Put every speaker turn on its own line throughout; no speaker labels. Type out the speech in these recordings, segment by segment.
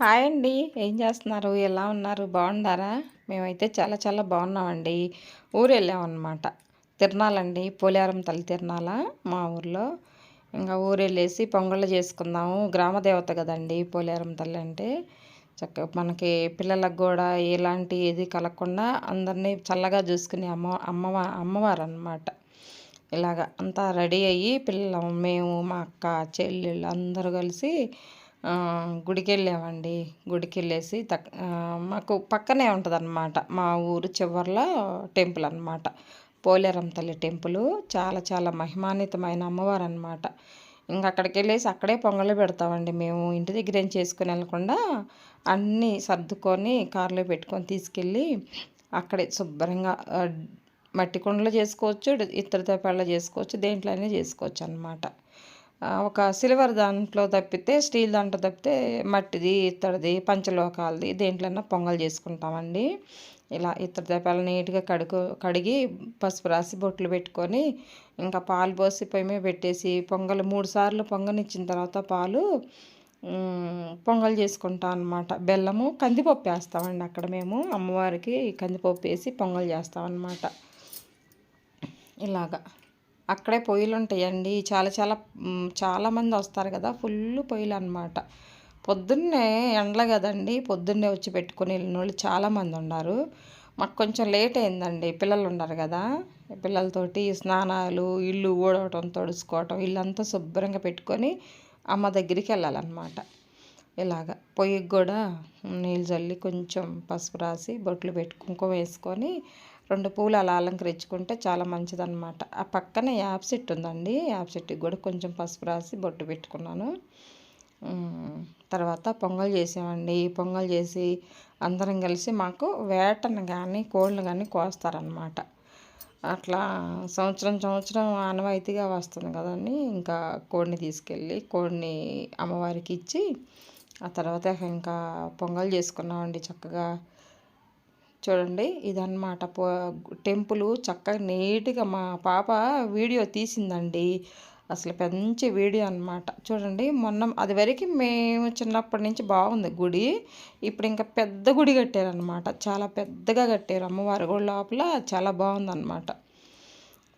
Hi అండి. ఏం చేస్తున్నారు? ఎలా ఉన్నారు? బాగున్నారా? మేమైతే చాలా చాలా బాగున్నామండి. ఊరు వెళ్ళామన్నమాట తిరణాలండి పోలేరం తల్లి తిరణాల మా ఊర్లో. ఇంకా ఊరు వెళ్ళేసి పొంగళ్ళు చేసుకుందాము. గ్రామదేవత కదండి పోలేరం తల్లి అంటే. చక్కగా మనకి పిల్లలకు కూడా ఎలాంటి ఇది కలగకుండా అందరినీ చల్లగా చూసుకునే అమ్మ అమ్మవ అమ్మవారు అనమాట ఇలాగ అంతా రెడీ అయ్యి పిల్లలు మేము మా అక్క చెల్లెళ్ళు అందరూ కలిసి గుడికి వెళ్ళామండి గుడికి వెళ్ళేసి తక్ మాకు పక్కనే ఉంటుందన్నమాట. మా ఊరు చివరిలో టెంపుల్ అనమాట పోలేరం తల్లి టెంపుల్. చాలా చాలా మహిమాన్వితమైన అమ్మవారు అనమాట ఇంకా అక్కడికి వెళ్ళేసి అక్కడే పొంగలు పెడతామండి మేము. ఇంటి దగ్గర ఏం చేసుకుని వెళ్ళకుండా అన్నీ సర్దుకొని కారులో పెట్టుకొని తీసుకెళ్ళి అక్కడే శుభ్రంగా మట్టి కుండలో చేసుకోవచ్చు ఇతర తప్పల్లో చేసుకోవచ్చు దేంట్లో అయినా చేసుకోవచ్చు అనమాట ఒక సిల్వర్ దాంట్లో తప్పితే స్టీల్ దాంట్లో తప్పితే మట్టిది ఇత్తడిది పంచలోకాలది దేంట్లోనా పొంగల్ చేసుకుంటామండి. ఇలా ఇత్తడి దీపాలు నీట్గా కడుగు కడిగి పసుపు రాసి బొట్లు పెట్టుకొని ఇంకా పాలు పోసి పొయ్యి మీద పెట్టేసి పొంగల్ మూడు సార్లు పొంగనిచ్చిన తర్వాత పాలు పొంగల్ చేసుకుంటాం అనమాట బెల్లము కందిపప్పు వేస్తామండి అక్కడ మేము. అమ్మవారికి కందిపప్పు వేసి పొంగల్ చేస్తాం అనమాట ఇలాగా. అక్కడే పొయ్యిలు ఉంటాయండి చాలా చాలా చాలామంది వస్తారు కదా ఫుల్ పొయ్యిలు అనమాట పొద్దున్నే ఎండల కదండి పొద్దున్నే వచ్చి పెట్టుకుని వెళ్ళిన వాళ్ళు చాలామంది ఉన్నారు. మాకు కొంచెం లేట్ అయిందండి పిల్లలు ఉన్నారు కదా. పిల్లలతోటి స్నానాలు ఇల్లు ఊడవటం తొడుచుకోవటం ఇల్లంతా శుభ్రంగా పెట్టుకొని అమ్మ దగ్గరికి వెళ్ళాలన్నమాట. ఇలాగ పొయ్యికి కూడా నీళ్ళు చల్లి కొంచెం పసుపు రాసి బొట్లు పెట్టి వేసుకొని రెండు పూలు అలా అలంకరించుకుంటే చాలా మంచిదన్నమాట. ఆ పక్కనే యాప్ సెట్ ఉందండి. యాప్ సెట్కి కూడా కొంచెం పసుపు రాసి బొట్టు పెట్టుకున్నాను. తర్వాత పొంగల్ చేసామండి. పొంగల్ చేసి అందరం కలిసి మాకు వేటను కానీ కోళ్ళను కానీ కోస్తారనమాట అట్లా సంవత్సరం సంవత్సరం ఆనవాయితీగా వస్తుంది కదండి. ఇంకా కోడిని తీసుకెళ్ళి కోడిని అమ్మవారికి ఇచ్చి ఆ తర్వాత ఇంకా పొంగల్ చేసుకున్నామండి చక్కగా. చూడండి ఇదన్నమాట. పో టెంపుల్ చక్కగా నీట్గా మా పాప వీడియో తీసిందండి. అసలు మంచి వీడియో అనమాట చూడండి మొన్న అది వరకు మేము చిన్నప్పటి నుంచి బాగుంది గుడి. ఇప్పుడు ఇంకా పెద్ద గుడి కట్టారనమాట చాలా పెద్దగా కట్టారు అమ్మవారి గుడి లోపల. చాలా బాగుందన్నమాట.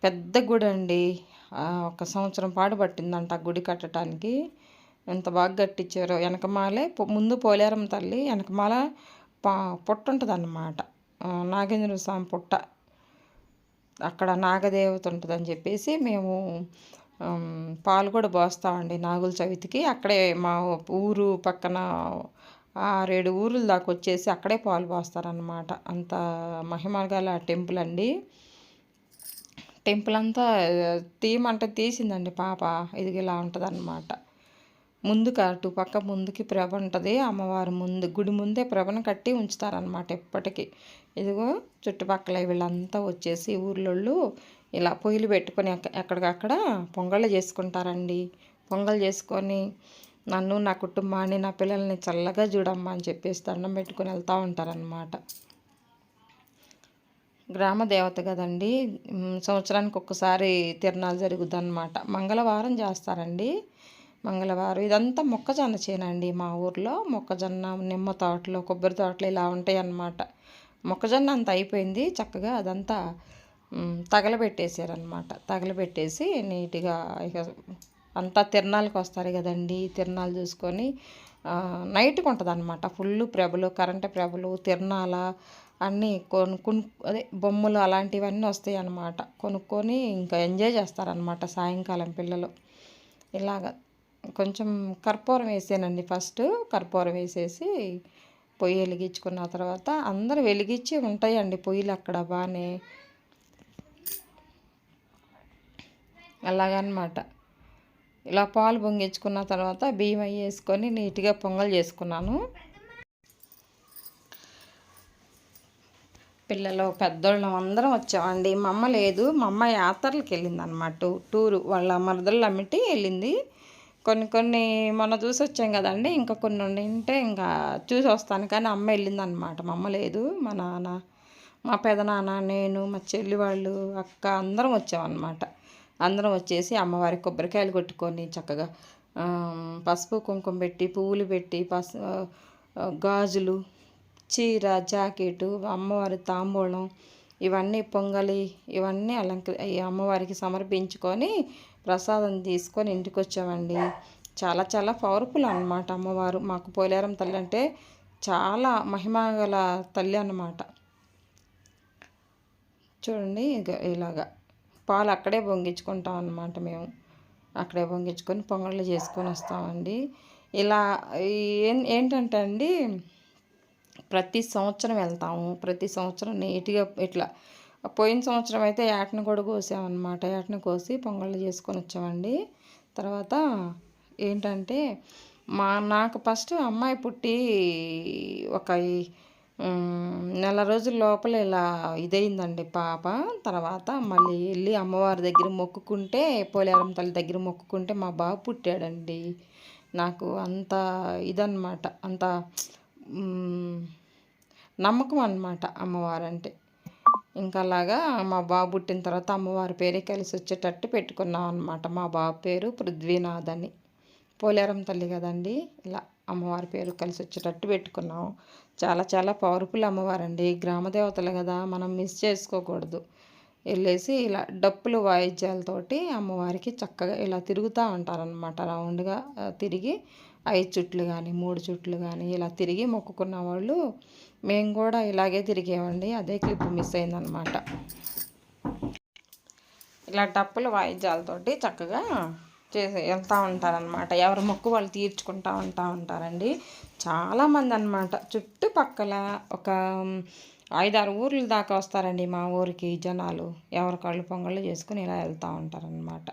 పెద్ద గుడి అండి. ఒక సంవత్సరం పాటు పట్టిందంట గుడి కట్టడానికి ఎంత బాగా కట్టించారో వెనకమాలే ముందు పోలేరం తల్లి వెనకమాల పా పొట్టుంటుంది అన్నమాట నాగేంద్ర స్వామి పుట్ట అక్కడ నాగదేవత ఉంటుందని చెప్పేసి మేము పాలు కూడా పోస్తామండి నాగుల చవితికి. అక్కడే మా ఊరు పక్కన ఆరేడు ఊర్ల దాకా వచ్చేసి అక్కడే పాలు పోస్తారనమాట అంత మహిమగల టెంపుల్ అండి. టెంపుల్ అంతా తీయమంటే తీసిందండి పాప. ఇది ఇలా ఉంటుంది ముందుకు అటు పక్క ముందుకి ప్రభ ఉంటుంది అమ్మవారి ముందు గుడి ముందే ప్రభను కట్టి ఉంచుతారనమాట ఎప్పటికీ. ఇదిగో చుట్టుపక్కల వీళ్ళంతా వచ్చేసి ఊర్లోళ్ళు ఇలా పొయ్యిలు పెట్టుకొని ఎక్కడికక్కడ పొంగళ్ళు చేసుకుంటారండి. పొంగల్ చేసుకొని నన్ను నా కుటుంబాన్ని నా పిల్లల్ని చల్లగా చూడమ్మా అని చెప్పేసి దండం పెట్టుకొని వెళ్తూ ఉంటారనమాట గ్రామ దేవత కదండి సంవత్సరానికి ఒక్కసారి తిరణాలు జరుగుద్ది అనమాట మంగళవారం చేస్తారండి. మంగళవారం. ఇదంతా మొక్కజొన్న చేనండి మా ఊర్లో. మొక్కజొన్న నిమ్మ తోటలు కొబ్బరి తోటలు ఇలా ఉంటాయి అన్నమాట. మొక్కజొన్న అంత అయిపోయింది. చక్కగా అదంతా తగలబెట్టేసారనమాట తగలబెట్టేసి నీట్గా ఇక అంతా తిరణాలకు వస్తారు కదండి. తిరణాలు చూసుకొని నైట్కి ఉంటుంది అనమాట ఫుల్ ప్రభలు కరెంటు ప్రభలు తిరణాల అన్నీ కొనుక్కు అదే బొమ్మలు అలాంటివన్నీ వస్తాయి అన్నమాట కొనుక్కొని ఇంకా ఎంజాయ్ చేస్తారనమాట సాయంకాలం పిల్లలు. ఇలాగ కొంచెం కర్పూరం వేసానండి ఫస్ట్. కర్పూరం వేసేసి పొయ్యి వెలిగించుకున్న తర్వాత అందరూ వెలిగించి ఉంటాయండి పొయ్యిలు అక్కడ బాగానే. అలాగనమాట. ఇలా పాలు పొంగించుకున్న తర్వాత బియ్యం వేసుకొని నీట్గా పొంగల్ చేసుకున్నాను. పిల్లలు పెద్దోళ్ళం అందరం వచ్చామండి. మా అమ్మ లేదు. మా అమ్మ యాత్రలకు వెళ్ళింది అనమాట టూరు వాళ్ళ మరదళ్ళు అమ్మిటి వెళ్ళింది. కొన్ని కొన్ని మొన్న చూసి వచ్చాం కదండి ఇంకా కొన్ని ఉంటే ఇంకా చూసి వస్తాను కానీ అమ్మ వెళ్ళిందనమాట మా అమ్మ లేదు మా నాన్న మా పెదనాన్న నేను మా చెల్లి వాళ్ళు అక్క అందరం వచ్చామన్నమాట. అందరం వచ్చేసి అమ్మవారి కొబ్బరికాయలు కొట్టుకొని చక్కగా పసుపు కుంకుమ పెట్టి పువ్వులు పెట్టి పసు గాజులు చీర జాకెటు అమ్మవారి తాంబూలం ఇవన్నీ పొంగలి ఇవన్నీ అలంక అమ్మవారికి సమర్పించుకొని ప్రసాదం తీసుకొని ఇంటికి వచ్చామండి చాలా చాలా పవర్ఫుల్ అన్నమాట అమ్మవారు. మాకు పోలేరం తల్లి అంటే చాలా మహిమగల తల్లి అన్నమాట. చూడండి ఇక ఇలాగా పాలు అక్కడే పొంగించుకుంటాం అన్నమాట మేము. అక్కడే పొంగించుకొని పొంగళ్ళు చేసుకొని వస్తామండి. ఇలా ఏం ఏంటంటే అండి ప్రతి సంవత్సరం వెళ్తాము. ప్రతి సంవత్సరం నీట్గా ఇట్లా పోయిన సంవత్సరం అయితే ఏటను కూడా కోసామన్నమాట. ఏటను కోసి పొంగళ్ళు చేసుకొని వచ్చామండి. తర్వాత ఏంటంటే మా నాకు ఫస్ట్ అమ్మాయి పుట్టి ఒక నెల రోజుల లోపల ఇలా ఇదైందండి పాప. తర్వాత మళ్ళీ వెళ్ళి అమ్మవారి దగ్గర మొక్కుకుంటే పోలేరం తల్లి దగ్గర మొక్కుకుంటే మా బాబు పుట్టాడండి. నాకు అంత ఇదన్నమాట. అంత నమ్మకం అన్నమాట అమ్మవారంటే. ఇంకా అలాగా మా బాబు పుట్టిన తర్వాత అమ్మవారి పేరే కలిసి వచ్చేటట్టు పెట్టుకున్నాం అనమాట మా బాబు పేరు పృథ్వీనాథ్ అని పోలేరం తల్లి కదండి. ఇలా అమ్మవారి పేరు కలిసి వచ్చేటట్టు పెట్టుకున్నాం. చాలా చాలా పవర్ఫుల్ అమ్మవారండి. గ్రామ దేవతలు కదా మనం మిస్ చేసుకోకూడదు. వెళ్ళేసి ఇలా డప్పులు వాయిద్యాలతోటి అమ్మవారికి చక్కగా ఇలా తిరుగుతూ ఉంటారనమాట రౌండ్గా తిరిగి ఐదు చుట్లు కానీ మూడు చుట్లు కానీ ఇలా తిరిగి మొక్కుకున్న వాళ్ళు మేము కూడా ఇలాగే తిరిగేవండి అదే క్లిప్ మిస్ అయిందనమాట ఇలా డప్పుల వాయిద్యాలతోటి చక్కగా చేసి వెళ్తూ ఉంటారనమాట ఎవరి మొక్కు వాళ్ళు తీర్చుకుంటూ ఉంటా ఉంటారండి. చాలామంది అనమాట చుట్టుపక్కల ఒక ఐదారు ఊర్ల దాకా వస్తారండి మా ఊరికి జనాలు. ఎవరి కళ్ళు పొంగళ్ళు చేసుకుని ఇలా వెళ్తూ ఉంటారనమాట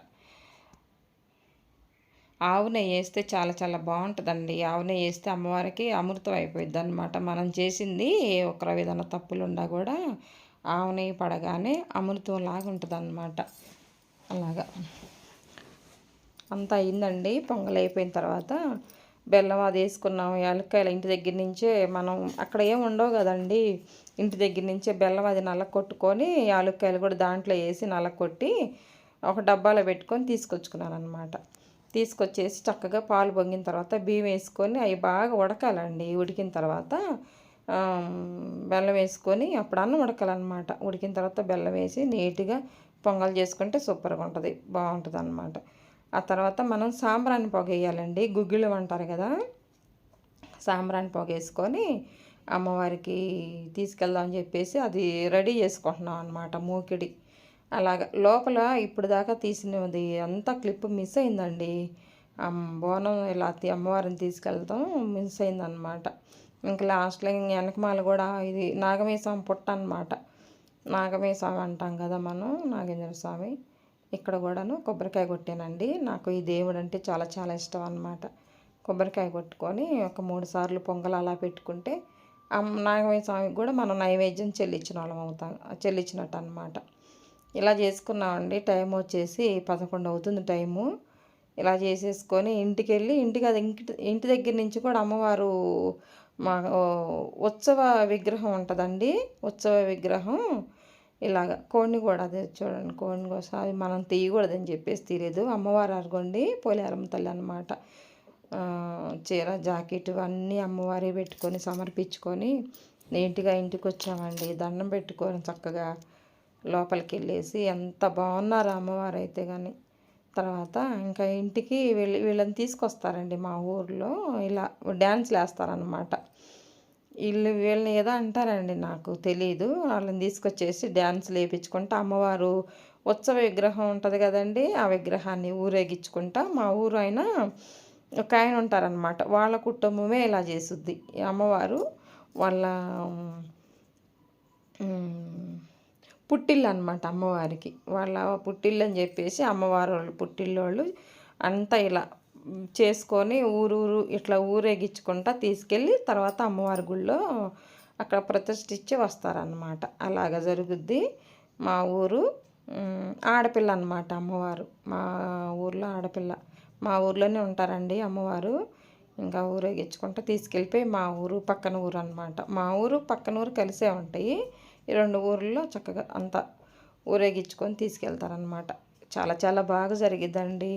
ఆవు నెయ్యి వేస్తే చాలా చాలా బాగుంటుందండి. ఆవు నెయ్యి వేస్తే అమ్మవారికి అమృతం అయిపోయింది అనమాట మనం చేసింది ఏ ఒక్కర విధంగా తప్పులు ఉన్నా కూడా ఆవు నెయ్యి పడగానే అమృతం లాగా ఉంటుంది అనమాట అలాగా. అంతా అయిందండి. పొంగల్ అయిపోయిన తర్వాత బెల్లం అది వేసుకున్నాం యాలక్కాయలు ఇంటి దగ్గర నుంచే మనం అక్కడ ఏం ఉండవు కదండి. ఇంటి దగ్గర నుంచే బెల్లం అది నల్ల కొట్టుకొని యాలక్కాయలు కూడా దాంట్లో వేసి నల్ల కొట్టి ఒక డబ్బాలో పెట్టుకొని తీసుకొచ్చుకున్నాను అనమాట తీసుకొచ్చేసి చక్కగా పాలు పొంగిన తర్వాత బియ్యం వేసుకొని అవి బాగా ఉడకాలండి. ఉడికిన తర్వాత బెల్లం వేసుకొని అప్పుడు అన్నం ఉడకాలన్నమాట. ఉడికిన తర్వాత బెల్లం వేసి నీట్గా పొంగల్ చేసుకుంటే సూపర్గా ఉంటుంది బాగుంటుంది అనమాట ఆ తర్వాత మనం సాంబ్రాన్ని పొగ వేయాలండి గుగ్గిళ్ళు అంటారు కదా సాంబ్రాన్ని పొగ వేసుకొని అమ్మవారికి తీసుకెళ్దామని చెప్పేసి అది రెడీ చేసుకుంటున్నాం అనమాట మూకిడి. అలాగ. లోపల ఇప్పుడు దాకా తీసినది అంతా క్లిప్ మిస్ అయిందండి. బోనం ఇలా తి- అమ్మవారిని తీసుకెళ్తాం మిస్ అయిందనమాట ఇంకా లాస్ట్లో ఇంక వెనకమాల కూడా ఇది నాగమేసం పుట్ట అనమాట నాగమేస్వామి అంటాం కదా మనం నాగేంద్ర స్వామి. ఇక్కడ కూడాను కొబ్బరికాయ కొట్టానండి. నాకు ఈ దేవుడు అంటే చాలా చాలా ఇష్టం అనమాట కొబ్బరికాయ కొట్టుకొని ఒక మూడు సార్లు పొంగల్ అలా పెట్టుకుంటే అమ్ స్వామికి కూడా మనం నైవేద్యం చెల్లించిన వాళ్ళం అవుతాం చెల్లించినట్టు అనమాట ఇలా చేసుకున్నామండి. టైం వచ్చేసి పదకొండు అవుతుంది టైము. ఇలా చేసేసుకొని ఇంటికి వెళ్ళి ఇంటికి అది ఇంటి ఇంటి దగ్గర నుంచి కూడా అమ్మవారు మా ఉత్సవ విగ్రహం ఉంటుందండి. ఉత్సవ విగ్రహం. ఇలాగ కోడిని కూడా అదే చూడండి. కోడిని కోసం అది మనం తీయకూడదని చెప్పేసి తీయలేదు. అమ్మవారు అరగొండి పోలేరమ్మ తల్లి అనమాట చీర జాకెట్ అన్నీ అమ్మవారి పెట్టుకొని సమర్పించుకొని నీట్గా ఇంటికి వచ్చామండి. దండం పెట్టుకొని చక్కగా లోపలికి వెళ్ళేసి ఎంత బాగున్నారు అమ్మవారు అయితే కానీ తర్వాత ఇంకా ఇంటికి వెళ్ళి వీళ్ళని తీసుకొస్తారండి మా ఊర్లో ఇలా డ్యాన్స్లు వేస్తారనమాట వీళ్ళు వీళ్ళని ఏదో అంటారండి నాకు తెలియదు వాళ్ళని తీసుకొచ్చేసి డ్యాన్స్ వేయించుకుంటా అమ్మవారు ఉత్సవ విగ్రహం ఉంటుంది కదండి ఆ విగ్రహాన్ని ఊరేగించుకుంటా మా ఊరు అయినా ఒక ఆయన ఉంటారనమాట వాళ్ళ కుటుంబమే ఇలా చేస్తుంది అమ్మవారు వాళ్ళ పుట్టిల్లు అనమాట అమ్మవారికి. వాళ్ళ పుట్టిల్లు అని చెప్పేసి అమ్మవారు వాళ్ళు పుట్టిల్లు అంతా ఇలా చేసుకొని ఊరు ఊరు ఇట్లా ఊరేగించుకుంటా తీసుకెళ్ళి తర్వాత అమ్మవారి గుళ్ళో అక్కడ ప్రతిష్ఠించి వస్తారనమాట. అలాగ జరుగుద్ది మా ఊరు. ఆడపిల్ల అనమాట అమ్మవారు. మా ఊర్లో ఆడపిల్ల. మా ఊర్లోనే ఉంటారండి అమ్మవారు. ఇంకా ఊరేగించుకుంటూ తీసుకెళ్ళిపోయి మా ఊరు పక్కన ఊరు అనమాట మా ఊరు పక్కన ఊరు కలిసే ఉంటాయి. ఈ రెండు ఊర్లలో చక్కగా అంతా ఊరేగించుకొని తీసుకెళ్తారనమాట చాలా చాలా బాగా జరిగిద్దండి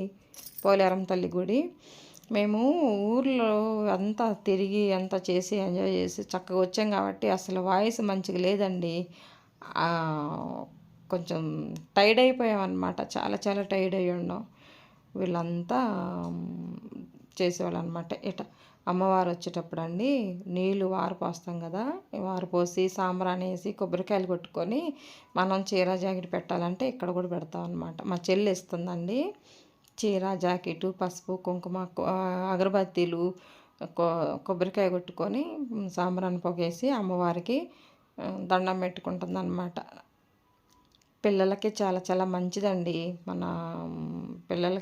పోలేరం తల్లి గుడి. మేము ఊర్లో అంతా తిరిగి అంతా చేసి ఎంజాయ్ చేసి చక్కగా వచ్చాం కాబట్టి అసలు వాయిస్ మంచిగా లేదండి. కొంచెం టైర్డ్ అయిపోయామన్నమాట. చాలా చాలా టైర్డ్ అయ్యి ఉన్నాం వీళ్ళంతా చేసేవాళ్ళు అనమాట ఇట అమ్మవారు వచ్చేటప్పుడు అండి నీళ్ళు వారు పోస్తాం కదా వారు పోసి సాంబ్రాణి వేసి కొబ్బరికాయలు కొట్టుకొని మనం చీర జాకెట్ పెట్టాలంటే ఇక్కడ కూడా పెడతాం అనమాట మా చెల్లి ఇస్తుందండి చీర జాకెట్ పసుపు కుంకుమ అగరబత్తీలు కొబ్బరికాయ కొట్టుకొని సాంబ్రాన్ని పొగేసి అమ్మవారికి దండం పెట్టుకుంటుంది అనమాట పిల్లలకి చాలా చాలా మంచిదండి. మన పిల్లలకి